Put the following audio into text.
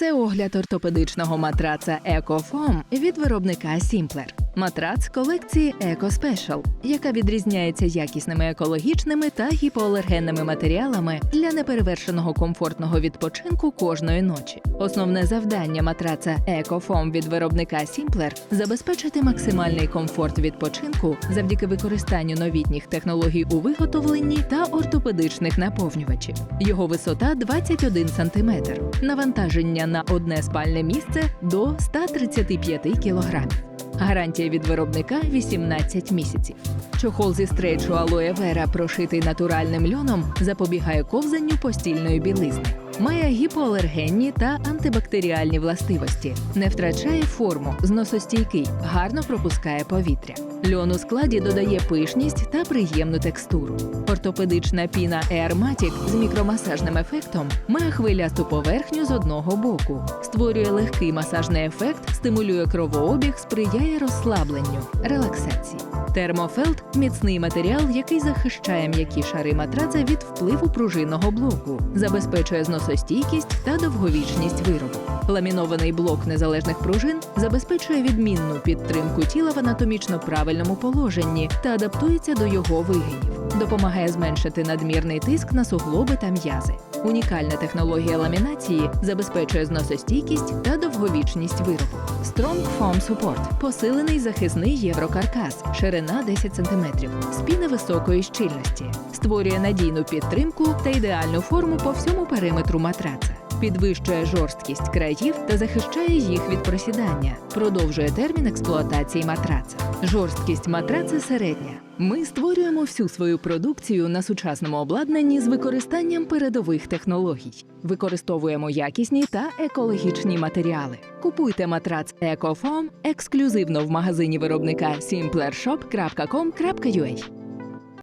Це огляд ортопедичного матраца EcoFoam від виробника Simpler. Матрац колекції Eco Special, яка відрізняється якісними екологічними та гіпоалергенними матеріалами для неперевершеного комфортного відпочинку кожної ночі. Основне завдання матраца EcoFoam від виробника Simpler – забезпечити максимальний комфорт відпочинку завдяки використанню новітніх технологій у виготовленні та ортопедичних наповнювачів. Його висота 21 см, навантаження на одне спальне місце до 135 кг. Гарантія від виробника 18 місяців. Чохол зі стрейчу алоє вера, прошитий натуральним льоном, запобігає ковзанню постільної білизни. Має гіпоалергенні та антибактеріальні властивості, не втрачає форму, зносостійкий, гарно пропускає повітря. Льон у складі додає пишність та приємну текстуру. Ортопедична піна Airmatic з мікромасажним ефектом має хвилясту поверхню з одного боку, створює легкий масажний ефект, стимулює кровообіг, сприяє розслабленню, релаксації. Термофелд міцний матеріал, який захищає м'які шари матраца від впливу пружинного блоку, забезпечує зносостійкість та довговічність виробу. Ламінований блок незалежних пружин забезпечує відмінну підтримку тіла в анатомічно правильному положенні та адаптується до його вигинів. Допомагає зменшити надмірний тиск на суглоби та м'язи. Унікальна технологія ламінації забезпечує зносостійкість та довговічність виробу. Strong Foam Support – посилений захисний єврокаркас, ширина 10 см, спіни високої щільності, створює надійну підтримку та ідеальну форму по всьому периметру матраца. Підвищує жорсткість країв та захищає їх від просідання. Продовжує термін експлуатації матраца. Жорсткість матраца середня. Ми створюємо всю свою продукцію на сучасному обладнанні з використанням передових технологій. Використовуємо якісні та екологічні матеріали. Купуйте матрац EcoFoam ексклюзивно в магазині виробника simplershop.com.ua